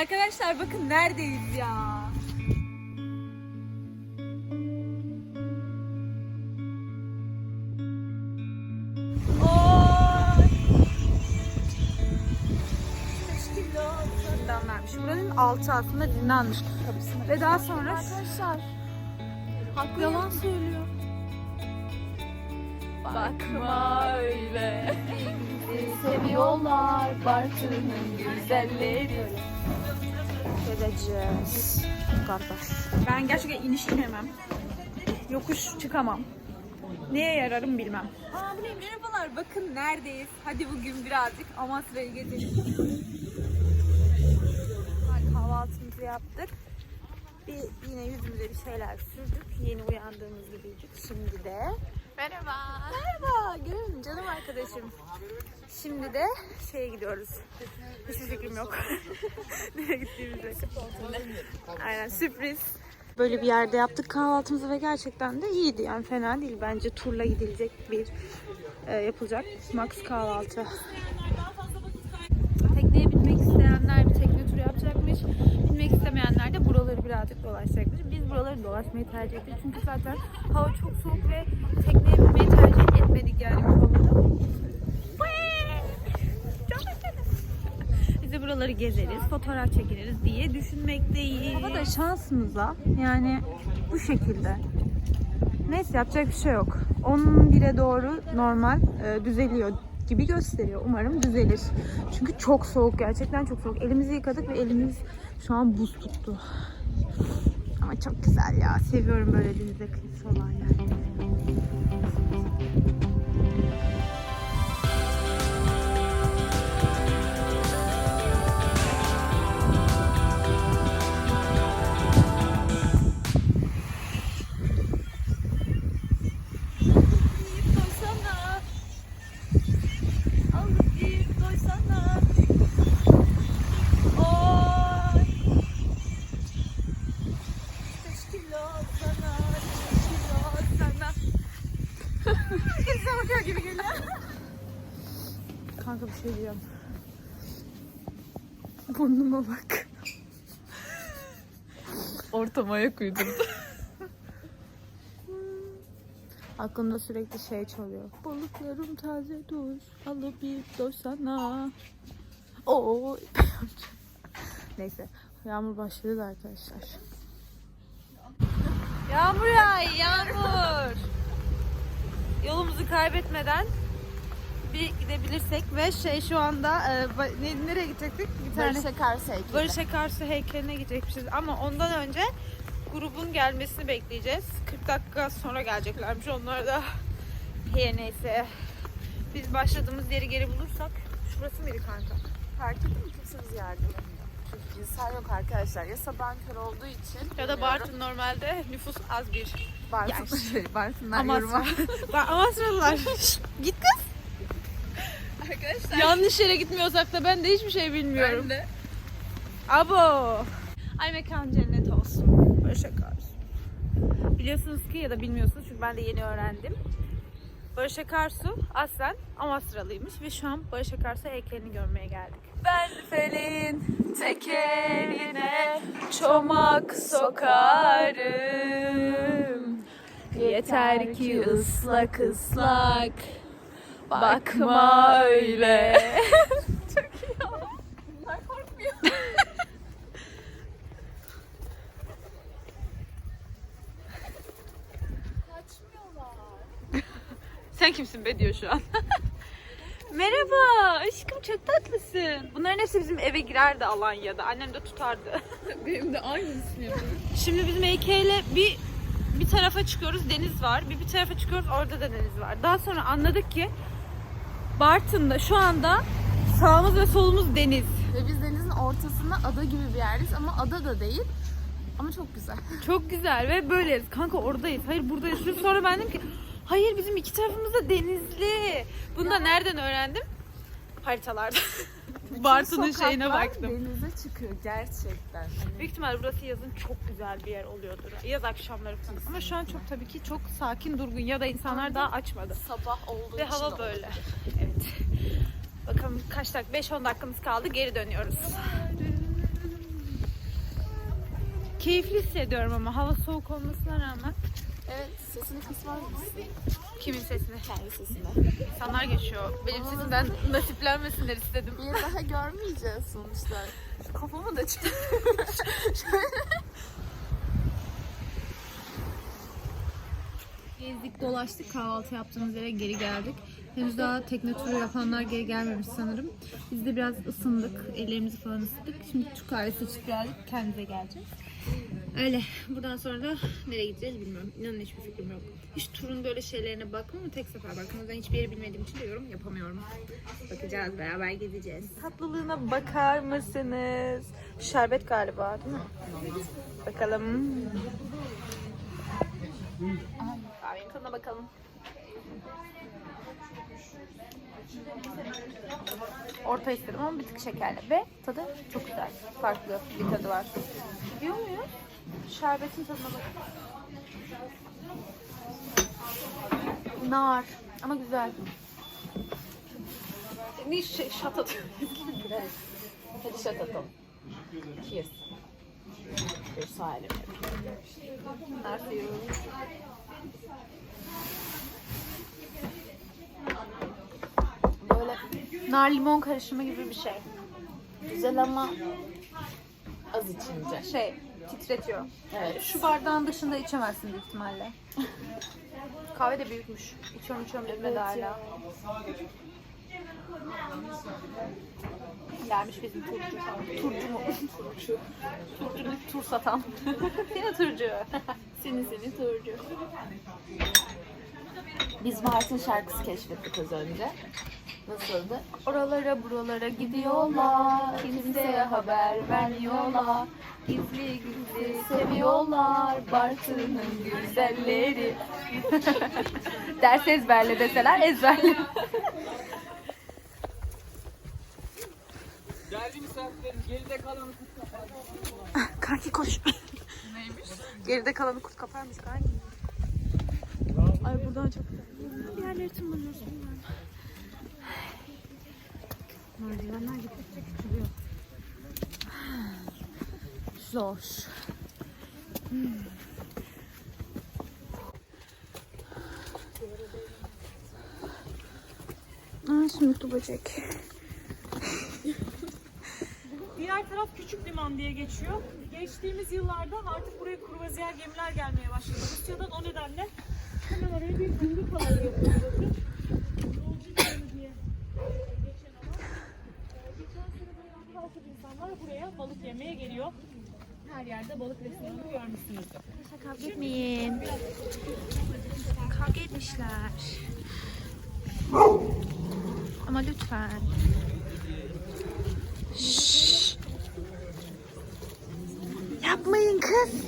Arkadaşlar bakın neredeyiz ya. Buranın altı aslında dinlenmiş. Ve daha sonra Arkadaşlar. Haklı yalan söylüyor. Bakma öyle. Seviyorlar Bartın'ın güzelleri. Geleceğiz. Kardeş. Ben gerçekten iniş inemem. Yokuş çıkamam. Neye yararım bilmem. Aa bu ne? Merhabalar. Bakın neredeyiz. Hadi bugün birazcık Amasra'yı gezelim. Kahvaltımızı yaptık. Bir yine yüzümüze bir şeyler sürdük. Yeni uyandığımız gibiydik. Şimdi de Merhaba. Merhaba, görün canım arkadaşım. Şimdi de şeye gidiyoruz. Hiçbir fikrim yok. Nereye gittiğimize. Aynen sürpriz. Böyle bir yerde yaptık kahvaltımızı ve gerçekten de iyiydi. Yani fena değil. Bence turla gidilecek bir e, yapılacak max kahvaltı. Tekneye binmek isteyenler bir tekne turu yapacakmış. Binmek istemeyenler de buraları birazcık dolaşacakmış. Buraları dolaşmayı tercih ettik. Çünkü zaten hava çok soğuk ve tekneye binmeyi tercih etmedik yani bu havada. Biz de buraları gezeriz, fotoğraf çekeriz diye düşünmekteyiz. Hava da şansımıza yani bu şekilde. Neyse yapacak bir şey yok. 11'e doğru normal e, düzeliyor gibi gösteriyor. Umarım düzelir. Çünkü çok soğuk gerçekten çok soğuk. Elimizi yıkadık ve elimiz şu an buz tuttu. Ama çok güzel ya. Seviyorum böyle denize kıyısı olan yerleri. Ortama ayak uydurdu. Aklımda sürekli şey çalıyor. Balıklarım taze dur. Alıp yiyip doysana. Oo. Neyse. Yağmur başladı da arkadaşlar. Yağmur yağ, yağmur. Yolumuzu kaybetmeden bir gidebilirsek ve şey şu anda e, ne- nereye gidecektik? Bir tane Barış Akarsu heykeli. Barış Akarsu heykeline gidecekmişiz ama ondan önce grubun gelmesini bekleyeceğiz. 40 dakika sonra geleceklermiş onlar da. Her neyse. Biz başladığımız yeri geri bulursak şurası mıydı kanka? Fark ettin mi kimse bizi yardım etmiyor. Çünkü insan yok arkadaşlar. Ya sabahın kör olduğu için. Ya da bilmiyorum. Bartın normalde nüfus az bir. Bartın. Bartınlar yoruma. Şşt, Git kız. Arkadaşlar. Yanlış yere gitmiyorsak da ben de hiçbir şey bilmiyorum. Ben de. Abo. Ay mekan cennet olsun. Barış Akarsu. Biliyorsunuz ki ya da bilmiyorsunuz çünkü ben de yeni öğrendim. Barış Akarsu aslen Amasralıymış ve şu an Barış Akarsu heykelini görmeye geldik. Ben felin tekerine çomak sokarım. Yeter ki ıslak ıslak bakma öyle. Bunlar korkmuyor. Kaçmıyorlar. Sen kimsin be diyor şu an. Merhaba aşkım çok tatlısın. Bunların hepsi bizim eve girerdi Alanya'da. Annem de tutardı. Benim de aynısını yapıyorum. Şimdi bizim heykeyle bir bir tarafa çıkıyoruz deniz var. Bir bir tarafa çıkıyoruz orada da deniz var. Daha sonra anladık ki Bartın'da şu anda sağımız ve solumuz deniz. Ve biz denizin ortasında ada gibi bir yerdeyiz ama ada da değil. Ama çok güzel. Çok güzel ve böyleyiz. Kanka oradayız. Hayır buradayız. Sonra ben dedim ki hayır bizim iki tarafımız da denizli. Bunu da nereden öğrendim? Haritalarda. Bartın'ın şeyine baktım. Denize çıkıyor gerçekten. Hani Büyük ihtimal burası yazın çok güzel bir yer oluyordur. Yaz akşamları falan. Ama şu an çok tabii ki çok sakin, durgun ya da insanlar daha açmadı. sabah olduğu Ve için hava de böyle. Evet. Bakalım kaç dakika? 5-10 dakikamız kaldı. Geri dönüyoruz. Keyifli hissediyorum ama hava soğuk olmasına rağmen. Evet sesini kısmaz mısın? Kimin sesini? Kendi sesini. İnsanlar geçiyor. Benim sesimden nasiplenmesinler istedim. Bir daha görmeyeceğiz sonuçta. Kafamı da çık. Gezdik dolaştık kahvaltı yaptığımız yere geri geldik. Henüz daha tekne turu yapanlar geri gelmemiş sanırım. Biz de biraz ısındık. Ellerimizi falan ısıttık. Şimdi Türk kahvesi içip geldik. Kendimize geleceğiz. Öyle. Buradan sonra da nereye gideceğiz bilmiyorum. İnanın hiçbir fikrim yok. Hiç turun böyle şeylerine bakmam ama tek sefer baktım. O hiçbir yeri bilmediğim için de yorum yapamıyorum. Bakacağız. Beraber gezeceğiz. Tatlılığına bakar mısınız? Şerbet galiba değil mi? Bakalım. Kahvenin tadına bakalım. Orta istedim ama bir tık şekerli ve tadı çok güzel. Farklı bir tadı var. Biliyor muyuz? Şerbetin tadına bakın. Nar ama güzel. Ne şey, şat atıyor. Hadi şat atalım. Cheers. Halim. Nar suyu. Böyle Nar limon karışımı gibi bir şey. güzel ama az içince. Şey titretiyor. Evet. Şu bardağın dışında içemezsin büyük ihtimalle. Kahve de büyükmüş. İçiyorum içiyorum bitmedi Evet hala. Gelmiş bizim turcu. Turcu mu? turcu. Turcu tur satan. Seni turcu. seni seni turcu. Biz Mart'ın şarkısı keşfettik az önce. Nasıldı? Oralara buralara gidiyorlar. Kimseye haber vermiyorlar. Gizli gizli seviyorlar. Bartın'ın güzelleri. Ders ezberle deseler ezberle. Değerli misafirlerim geride kalan Kanki koş. Neymiş? Geride kalanı kurt kaparmış kanki. Ay buradan çok bir yerleri tırmanıyoruz bilmiyorum. Merdivenler gittikçe küçülüyor. Zor. Hmm. Aa, sümüklü böcek. Diğer taraf küçük liman diye geçiyor. Geçtiğimiz yıllarda artık buraya kruvaziyer gemiler gelmeye başladı. Rusya'dan o nedenle hemen oraya bir gümrük alanı yapıldı. Yolcu gemi diye geçen ama. Ee, Geçen sene böyle halkı insanlar buraya yemeye geliyor. Her yerde balık restoranı görmüşsünüzdür. Kavga etmeyin. Kavga etmişler. Ama lütfen. Şşş. Yapmayın kız.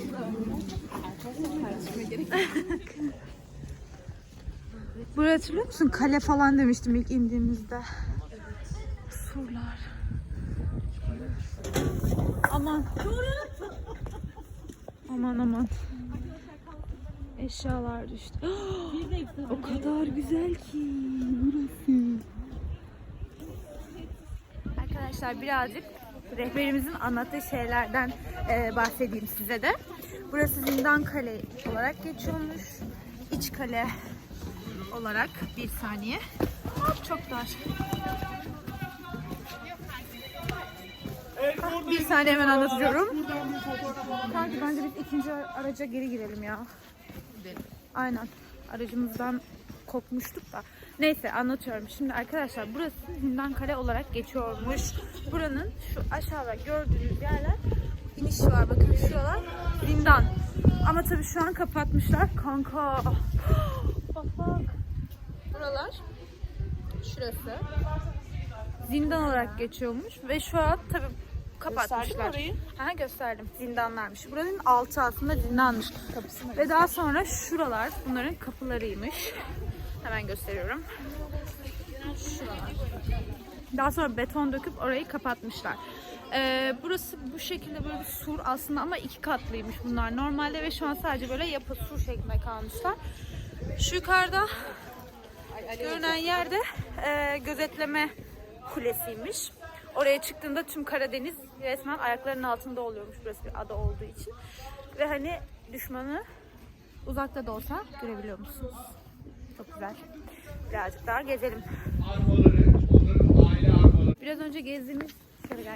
Burayı hatırlıyor musun? Kale falan demiştim ilk indiğimizde. Aman. Aman aman. Eşyalar düştü. o kadar güzel ki burası. Arkadaşlar birazcık rehberimizin anlattığı şeylerden e, bahsedeyim size de. Burası Zindan Kale olarak geçiyormuş. İç kale olarak bir saniye. Hop, çok dar. Bir saniye hemen anlatıyorum. Kanki bence biz ikinci araca geri girelim ya. Aynen. Aracımızdan kopmuştuk da. Neyse anlatıyorum. Şimdi arkadaşlar burası Zindan Kale olarak geçiyormuş. Buranın şu aşağıda gördüğünüz yerler iniş var. Bakın şuralar zindan. Ama tabii şu an kapatmışlar. Kanka. bak bak. Buralar şurası. Zindan olarak geçiyormuş ve şu an tabii kapatmışlar. Orayı? Ha gösterdim. Zindanlarmış. Buranın altı aslında zindanmış. Ve daha sonra şuralar bunların kapılarıymış. Hemen gösteriyorum. Şuralar. Daha sonra beton döküp orayı kapatmışlar. Ee, burası bu şekilde böyle bir sur aslında ama iki katlıymış bunlar normalde ve şu an sadece böyle yapı sur şeklinde kalmışlar. Şu yukarıda görünen yerde e, gözetleme kulesiymiş. Oraya çıktığında tüm Karadeniz resmen ayaklarının altında oluyormuş burası bir ada olduğu için. Ve hani düşmanı uzakta da olsa görebiliyor musunuz? Çok güzel. Birazcık daha gezelim. Biraz önce gezdiğimiz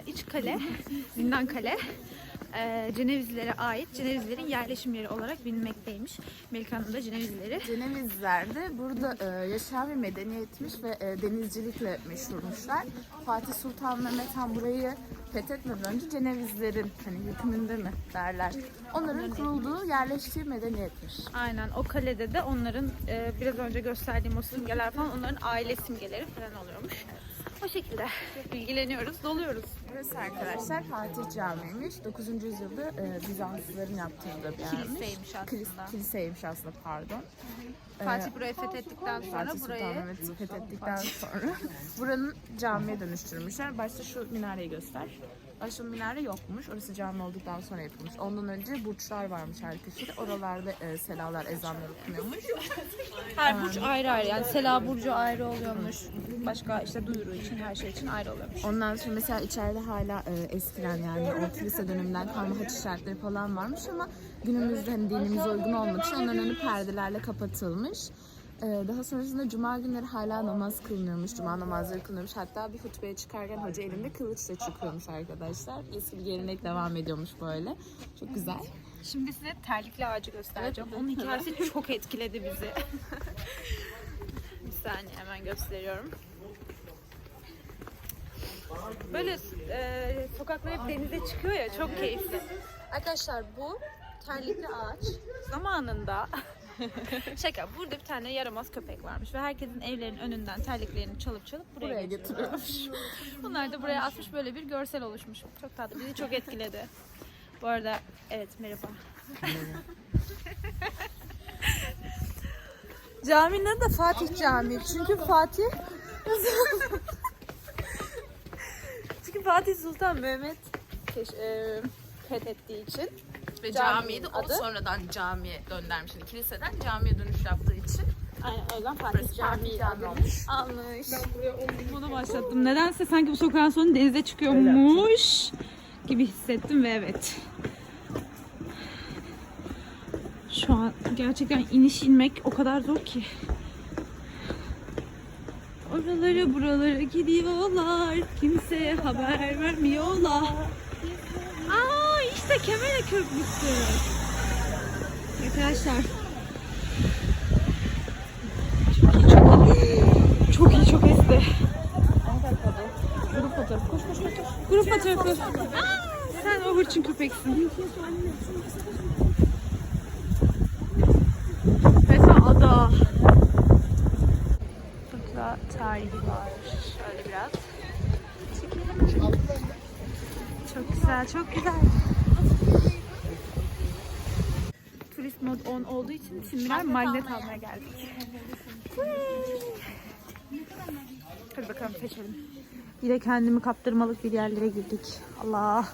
iç kale, zindan kale. Eee Cenevizlilere ait, Cenevizlilerin yerleşim yeri olarak bilinmekteymiş. Melike Hanım da Cenevizlileri. Cenevizler de burada e, yaşayan bir medeniyetmiş ve e, denizcilikle meşhurmuşlar. Fatih Sultan Mehmet Han burayı fethetmeden önce Cenevizlerin hani hükmünde mi derler. Onların kurulduğu, yerleştiği medeniyetmiş. Aynen o kalede de onların eee, biraz önce gösterdiğim o simgeler falan onların aile simgeleri falan oluyormuş. O şekilde bilgileniyoruz, doluyoruz. Burası arkadaşlar Fatih Camii'ymiş. 9. yüzyılda e, Bizanslıların yaptırdığı bir yermiş. Kiliseymiş aslında. Kilis- kiliseymiş aslında pardon. Fatih burayı fethettikten sonra Fatih Sultan burayı Mehmet'i fethettikten sonra buranın camiye dönüştürmüşler. Başta şu minareyi göster. Bu minare yokmuş. Orası cami olduktan sonra yapılmış. Ondan önce burçlar varmış her köşede. Oralarda e, selalar, ezanlar okunuyormuş. her burç ayrı ayrı yani Sela burcu ayrı oluyormuş. Başka işte duyuru için her şey için ayrı oluyormuş. Ondan sonra mesela içeride hala e, eskiden yani o kilise döneminden kalma haç işaretleri falan varmış ama günümüzde hani dinimize uygun olmadığı için onların önü perdelerle kapatılmış. E, daha sonrasında cuma günleri hala namaz kılınıyormuş, cuma namazları kılınıyormuş. Hatta bir hutbeye çıkarken hoca elinde kılıçla çıkıyormuş arkadaşlar. Eski bir gelenek devam ediyormuş böyle. Çok güzel. Şimdi size terlikli ağacı göstereceğim. Onun hikayesi çok etkiledi bizi. bir saniye hemen gösteriyorum. Böyle e, sokaklar hep denize çıkıyor ya çok keyifli. Arkadaşlar bu terlikli ağaç zamanında Şaka burada bir tane yaramaz köpek varmış ve herkesin evlerinin önünden terliklerini çalıp çalıp buraya, Buraya getiriyormuş. Bunlar da buraya atmış böyle bir görsel oluşmuş. Çok tatlı. Bizi çok etkiledi. Bu arada evet merhaba. Caminin adı da Fatih Camii. Çünkü Fatih Çünkü Fatih Sultan Mehmet keş, e, fethettiği için Ve Caminin camiyi de o adı? sonradan camiye döndürmüş. Yani kiliseden camiye dönüş yaptığı için Aynen o yüzden Fatih Burası Camii Fatih Camii almış. Almış. Bunu başlattım. Nedense sanki bu sokağın sonu denize çıkıyormuş gibi hissettim ve evet. Şu an gerçekten iniş inmek o kadar zor ki. Oralara buralara gidiyorlar. Kimseye haber vermiyorlar. Aa işte Kemere Köprüsü. Arkadaşlar Çok iyi, çok esti. Grup fotoğrafı. Koş, koş, koş. Grup fotoğrafı. Aa, sen o hırçın köpeksin. Mesela ada. Burada tarihi var. Şöyle biraz. Çekelim. Çok güzel, çok güzel. Turist mod 10 olduğu için şimdi biraz magnet almaya geldik. Hadi bakalım seçelim. Bir de kendimi kaptırmalık bir yerlere girdik. Allah.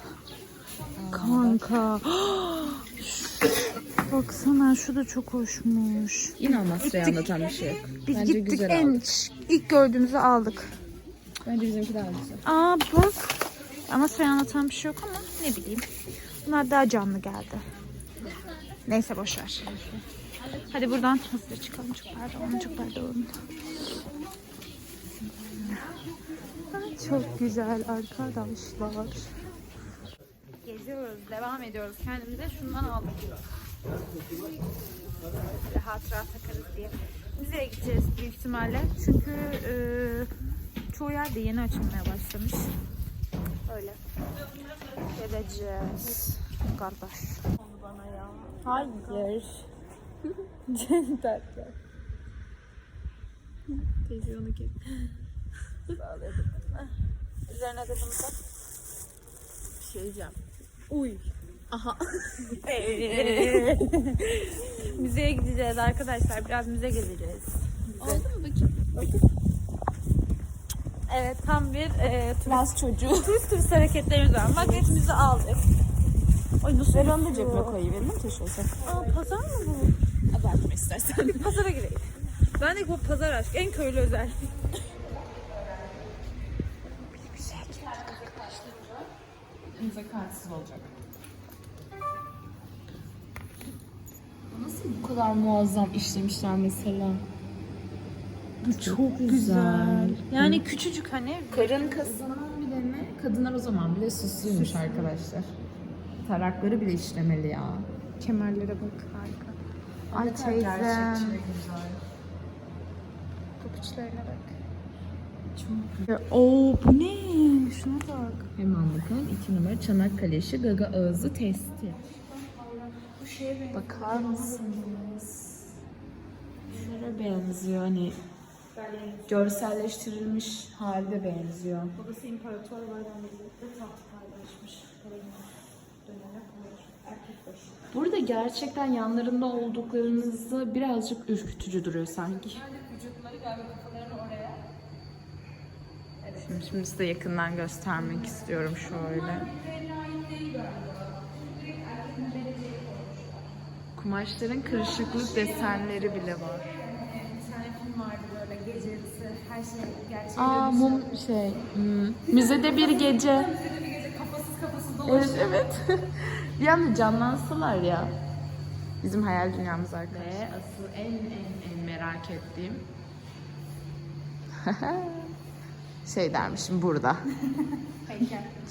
Kanka. Baksana şu da çok hoşmuş. Yine Amasra'yı anlatan bir şey yok. Biz Bence gittik güzel en aldık. ilk gördüğümüzü aldık. Bence bizimki daha güzel. Aa bak. Ama sen anlatan bir şey yok ama ne bileyim. Bunlar daha canlı geldi. Neyse boş ver. Hadi buradan hızlı çıkalım. Çok pardon, çok pardon. Çok güzel arkadaşlar. Geziyoruz, devam ediyoruz. Kendimize şundan aldık. Böyle hatıra takarız diye. Müzeye gideceğiz büyük ihtimalle. Çünkü e, çoğu yer de yeni açılmaya başlamış. Öyle. Geleceğiz. Kardeş. Bana ya. Hayır. Cennet. Teyze onu ki. Üzerine de bunu tak. Bir şey diyeceğim. Uy. Aha. Müzeye gideceğiz arkadaşlar. Biraz müze gezeceğiz. Oldu mu bakayım? Evet tam bir e, Trans çocuğu. turist turist hareketlerimiz var. Magnetimizi aldık. Ay nasıl Ver onu da esiyor? cebine koyayım. Mi taşıyorsun? Aa pazar mı bu? Abartma istersen. Bir pazara gidelim. Ben de bu pazar aşk. En köylü özel. Kartsız olacak. Nasıl bu kadar muazzam işlemişler mesela? Bu çok güzel. Yani küçücük hani Karın kasından bile mi? Kadınlar o zaman bile süslüymüş arkadaşlar. Tarakları bile işlemeli ya. kemerlere bak harika. Ay teyzem. güzel. Papuçlarına bak. Oo bu ne? Şuna bak. Hemen bakalım. iki numara Çanakkale işi Gaga ağızı testi. Bakar mısınız? Şöyle benziyor hani görselleştirilmiş halde benziyor. Babası imparator bayram birlikte taht paylaşmış. Burada gerçekten yanlarında olduklarınızda birazcık ürkütücü duruyor sanki. Şimdi, şimdi size yakından göstermek istiyorum şöyle. Kumaşların kırışıklık desenleri bile var. Aa mum şey, hmm, müzede bir gece. Evet, evet. bir anda canlansalar ya. Bizim hayal dünyamız arkadaşlar. Ve asıl en en en merak ettiğim şey dermişim burada.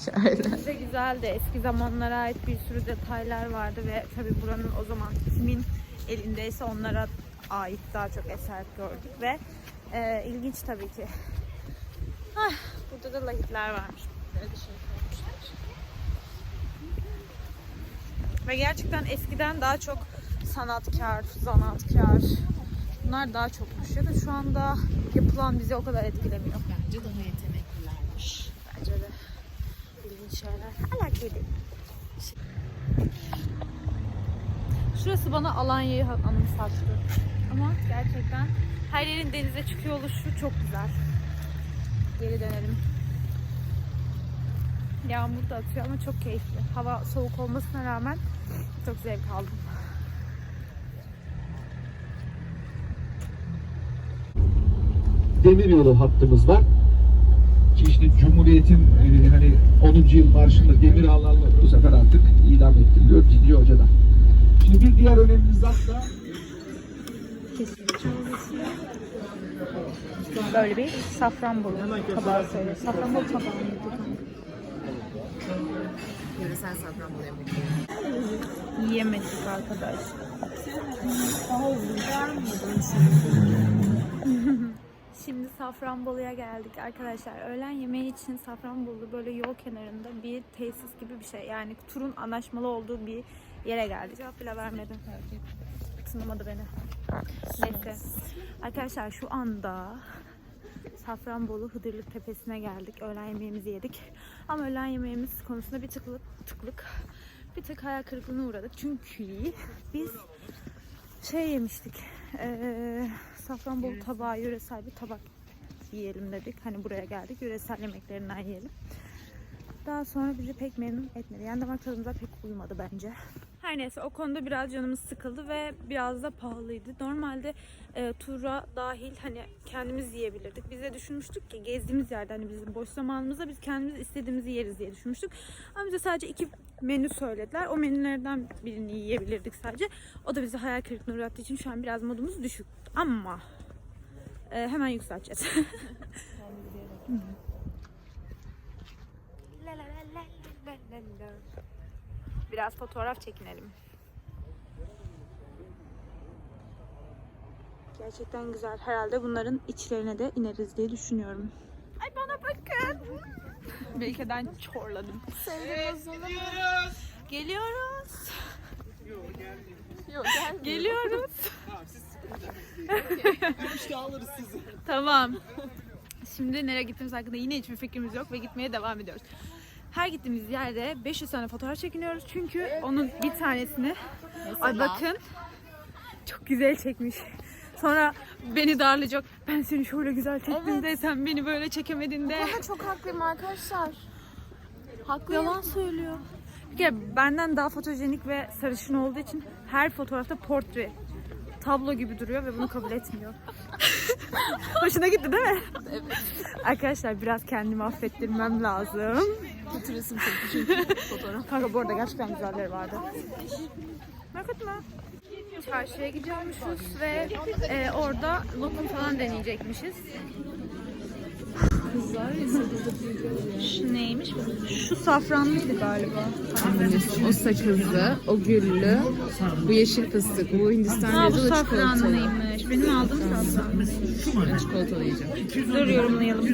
Şöyle. Bize güzeldi. Eski zamanlara ait bir sürü detaylar vardı ve tabii buranın o zaman kimin elindeyse onlara ait daha çok eser gördük ve e, ilginç tabii ki. Hah, burada da lahitler varmış. Böyle şey Ve gerçekten eskiden daha çok sanatkar, zanaatkar bunlar daha çokmuş. Ya da şu anda yapılan bizi o kadar etkilemiyor. Bence daha yeteneklilermiş. Bence de ilginç şeyler. Alakaydı. Şurası bana Alanya'yı anımsattı. Ama gerçekten her yerin denize çıkıyor oluşu çok güzel. Geri dönelim. Yağmur da atıyor ama çok keyifli. Hava soğuk olmasına rağmen çok zevk aldım. demiryolu hattımız var. Ki işte Cumhuriyet'in e, hani 10. yıl marşında demir ağlarla bu sefer artık idam ettiriliyor Ciddi Hoca'dan. Şimdi bir diğer önemli zat da Böyle bir safranbolu tabağı söylüyor. Safranbolu tabağı mıydı? Yöresel Safranbolu yemek. Yiyemedik arkadaş. Şimdi Safranbolu'ya geldik arkadaşlar. Öğlen yemeği için Safranbolu böyle yol kenarında bir tesis gibi bir şey. Yani turun anlaşmalı olduğu bir yere geldik. Cevap bile vermedim. Sınamadı beni. Neyse. Arkadaşlar şu anda Safranbolu Hıdırlık Tepesi'ne geldik. Öğlen yemeğimizi yedik. Ama öğlen yemeğimiz konusunda bir tıklık, tıklık bir tık hayal kırıklığına uğradık. Çünkü biz şey yemiştik. Eee Safranbolu tabağı, yöresel bir tabak yiyelim dedik. Hani buraya geldik. Yöresel yemeklerinden yiyelim. Daha sonra bizi pek memnun etmedi. Yani damak tadımıza pek uymadı bence. Her neyse o konuda biraz canımız sıkıldı ve biraz da pahalıydı. Normalde e, tura dahil hani kendimiz yiyebilirdik. Biz de düşünmüştük ki gezdiğimiz yerde hani bizim boş zamanımızda biz kendimiz istediğimizi yeriz diye düşünmüştük. Ama bize sadece iki menü söylediler. O menülerden birini yiyebilirdik sadece. O da bizi hayal kırıklığına uğrattığı için şu an biraz modumuz düşük. Ama e, hemen yükselteceğiz. Biraz fotoğraf çekinelim. Gerçekten güzel. Herhalde bunların içlerine de ineriz diye düşünüyorum. Ay bana bakın. Melike'den çorladım. Geliyoruz. Yok Geliyoruz. tamam. Şimdi nereye gittiğimiz hakkında yine hiçbir fikrimiz yok ve gitmeye devam ediyoruz. Her gittiğimiz yerde 500 tane fotoğraf çekiniyoruz çünkü onun bir tanesini ay bakın çok güzel çekmiş. Sonra beni darlayacak. Ben seni şöyle güzel çektim de sen beni böyle çekemedin de. Ama çok haklıyım arkadaşlar. Haklıyım. Yalan söylüyor. Bir kere benden daha fotojenik ve sarışın olduğu için her fotoğrafta portre tablo gibi duruyor ve bunu kabul etmiyor. Hoşuna gitti değil mi? Evet. Arkadaşlar biraz kendimi affettirmem lazım. Kötü resim çekti çünkü fotoğraf. Kanka bu arada gerçekten güzelleri vardı. Merak etme. Çarşıya gidiyormuşuz ve e, orada lokum falan deneyecekmişiz. Kızlar Şu neymiş? Şu safranlıydı galiba. O sakızlı, o güllü, bu yeşil fıstık, bu Hindistan Ha bu cevizi, o çikolatalı. safranlıymış. Benim aldığım safranlıymış. Ben çikolatalı yiyeceğim. Dur yorumlayalım.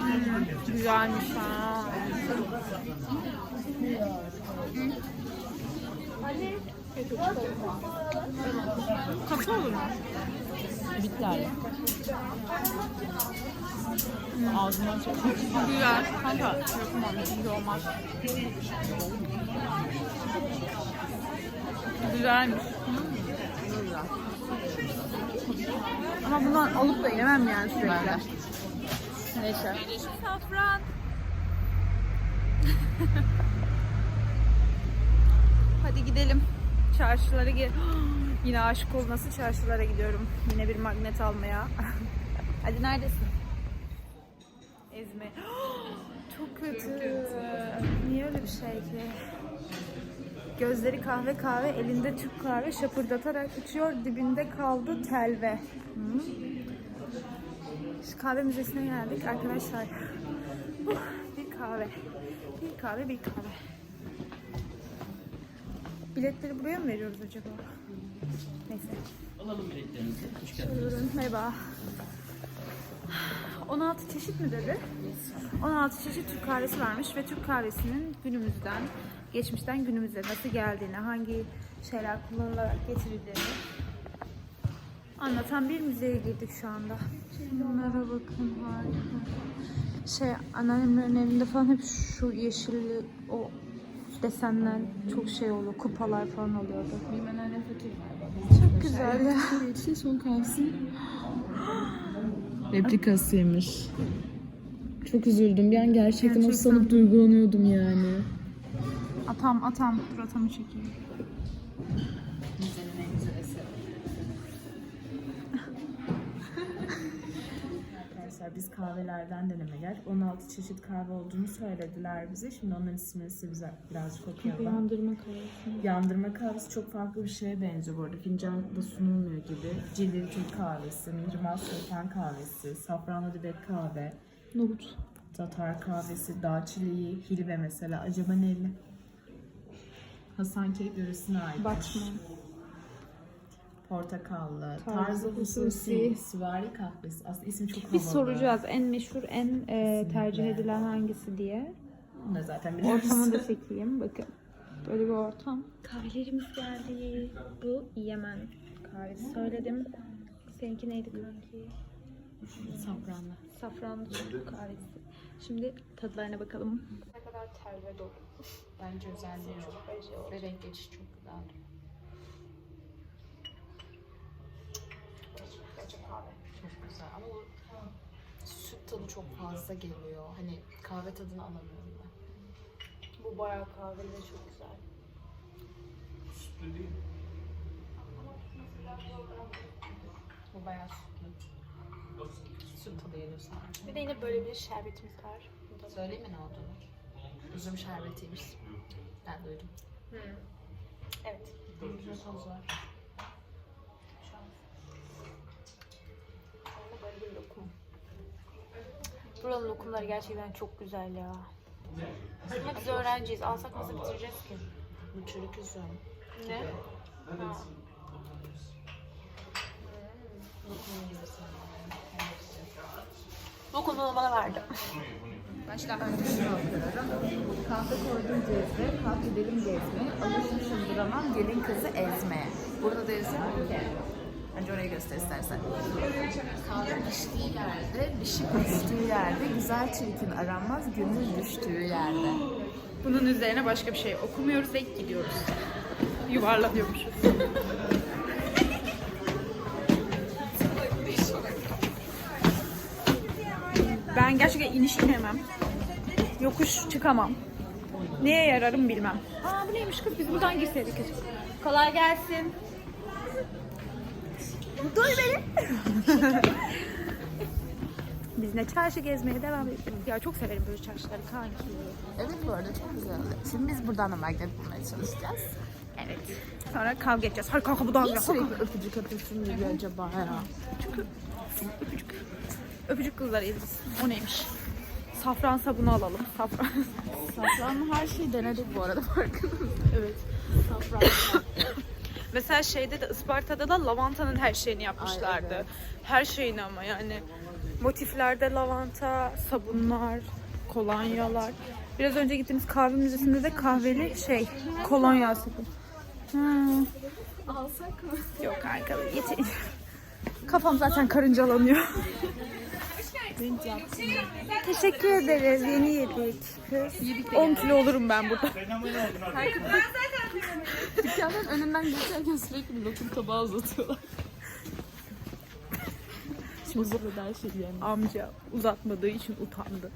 Hmm, güzelmiş ha. Kaç olur mu? Bitlerle. Ağzından çok Güzel. Kanka yapamam. Hiç olmaz. Güzelmiş. Ama bundan alıp da yemem yani sürekli. Ben. Neyse. Safran. Hadi gidelim. Çarşılara gir. Yine aşık olması çarşılara gidiyorum. Yine bir magnet almaya. Hadi neredesin? Ezme. Çok kötü. Niye öyle bir şey ki? Gözleri kahve kahve, elinde Türk kahve şapırdatarak içiyor. Dibinde kaldı telve. Hı? Şu kahve müzesine geldik arkadaşlar. Uh, bir kahve. Bir kahve, bir kahve. Biletleri buraya mı veriyoruz acaba? Neyse. Alalım biletlerinizi. Hoş geldiniz. Merhaba. 16 çeşit mi dedi? 16 çeşit Türk kahvesi varmış ve Türk kahvesinin günümüzden, geçmişten günümüze nasıl geldiğini, hangi şeyler kullanılarak getirildiğini anlatan bir müzeye girdik şu anda. Bunlara bakın harika. Şey anneannemlerin evinde falan hep şu yeşilli o desenler çok şey oluyor. Kupalar falan oluyordu. Benim anneannem fakir. Çok güzel ya. için son kahvesi. Replikasıymış. Çok üzüldüm. Bir an gerçekten, Gerçekten. o sanıp duygulanıyordum yani. Atam atam. Dur atamı çekeyim. Biz kahvelerden deneme geldik. 16 çeşit kahve olduğunu söylediler bize. Şimdi onların ismini size birazcık okuyalım. Yandırma kahvesi. Yandırma kahvesi çok farklı bir şeye benziyor bu arada. Fincanda sunulmuyor gibi. Cilveli Türk kahvesi, Mihrimah Sultan kahvesi, Safranlı Dibek kahve, Nohut. Tatar kahvesi, dağ çileği, hilve mesela, Acabanelli. Hasankeyf yöresine ait. Batman. Portakallı, Tarzı tarzı hususi. hususi, süvari kahvesi. Aslında ismi çok havalı. Biz soracağız en meşhur, en e, tercih edilen hangisi diye. Bunu da zaten biliyoruz. Ortamı da çekeyim. Bakın. Böyle bir ortam. Kahvelerimiz geldi. Bu Yemen kahvesi söyledim. Seninki neydi kanki? Safranlı. Safranlı Türk kahvesi. Şimdi tadlarına bakalım. Ne kadar telve dolu. Bence özelliği yok. Ve renk geçişi çok güzel. Çok güzel ama o süt tadı çok fazla geliyor. Hani kahve tadını alamıyorum ben. Bu bayağı kahveli ve çok güzel. Bu bayağı sütlü. Süt tadı geliyor sadece. Bir de yine böyle bir şerbetimiz var. Söyleyeyim mi ne olduğunu? Üzüm şerbetiymiş. Ben duydum. Evet. Üzüm toz var. Böyle bir lokum. Buranın lokumları gerçekten çok güzel ya. Ama biz öğrenciyiz. Alsak nasıl bitireceğiz ki? Bu çürük üzüm. Ne? Sanırım. Lokumunu bana verdi. Başka önce şunu okuyorum. Kahve koydum cezve, kalk gidelim gezmeye. Alışmışım duramam, gelin kızı ezmeye. Burada da yazıyor ki. Önce orayı göster istersen. Kahve piştiği yerde, dişi piştiği yerde, güzel çirkin aranmaz, gönül düştüğü yerde. Bunun üzerine başka bir şey okumuyoruz ve gidiyoruz. Yuvarlanıyormuşuz. ben gerçekten iniş inemem. Yokuş çıkamam. Neye yararım bilmem. Aa bu neymiş kız biz buradan girseydik. Kolay gelsin. Dur beni. bizimle çarşı gezmeye devam ediyoruz. Ya çok severim böyle çarşıları kanki. Evet bu arada çok güzel. Şimdi biz buradan da magnet bulmaya çalışacağız. Evet. Sonra kavga edeceğiz. Hadi kanka bu daha Niye güzel. sürekli öpücük atıyorsun gibi acaba ya? Öpücük kızlarıyız biz. O neymiş? Safran sabunu alalım. Safran. Safranlı her şeyi denedik bu arada farkında mısın? Evet. Safran. Mesela şeyde de Isparta'da da lavantanın her şeyini yapmışlardı. Ay, evet. Her şeyini ama yani. Motiflerde lavanta, sabunlar, kolonyalar. Biraz önce gittiğimiz kahve müzesinde de kahveli şey, kolonya. Hmm. Alsak mı? Yok yeter. Kafam zaten karıncalanıyor. Teşekkür ederiz. Yeni yedik. Kız. 10 kilo olurum ben burada. Dükkanın önünden geçerken sürekli lokum tabağı uzatıyorlar. Şimdi burada her şey yani. Amca uzatmadığı için utandı.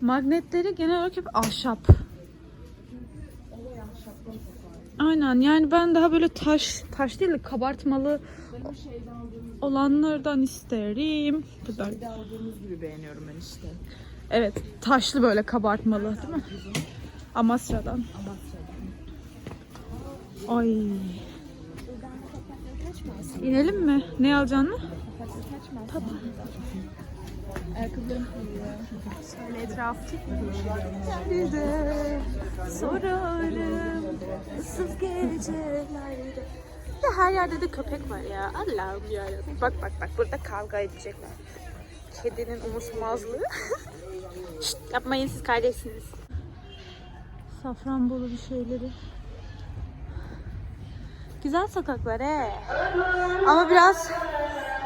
Magnetleri genel olarak hep ahşap. Aynen yani ben daha böyle taş, taş değil de kabartmalı olanlardan isterim. Bu da- aldığımız gibi beğeniyorum ben işte. Evet taşlı böyle kabartmalı değil mi? Amasra'dan. Ay. İnelim mi? Ne alacaksın mı? Ayakkabılarım Şöyle etrafı Bir de sorarım ıssız gecelerde. Ya her yerde de köpek var ya. Allah'ım yarabbim. Bak bak bak burada kavga edecekler. Kedinin umursamazlığı. Şşt, yapmayın siz kardeşsiniz. Safranbolu bir şeyleri. Güzel sokaklar he. Ama biraz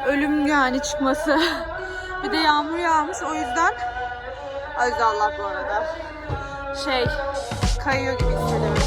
ölüm yani çıkması. Bir de yağmur yağmış o yüzden Aziz Allah bu arada. Şey, kayıyor gibi hissediyorum.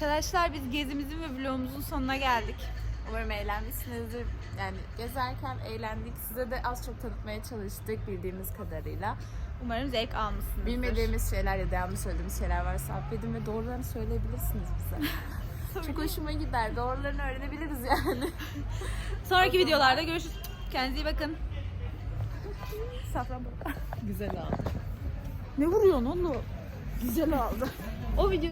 Arkadaşlar biz gezimizin ve vlogumuzun sonuna geldik. Umarım eğlenmişsinizdir. Yani gezerken eğlendik. Size de az çok tanıtmaya çalıştık bildiğimiz kadarıyla. Umarım zevk almışsınızdır. Bilmediğimiz şeyler ya da yanlış söylediğimiz şeyler varsa affedin ve doğrularını söyleyebilirsiniz bize. Çok hoşuma gider. Doğrularını öğrenebiliriz yani. Sonraki videolarda görüşürüz. Kendinize iyi bakın. Safran burada. Güzel aldı. Ne vuruyorsun oğlum? Güzel aldı. O video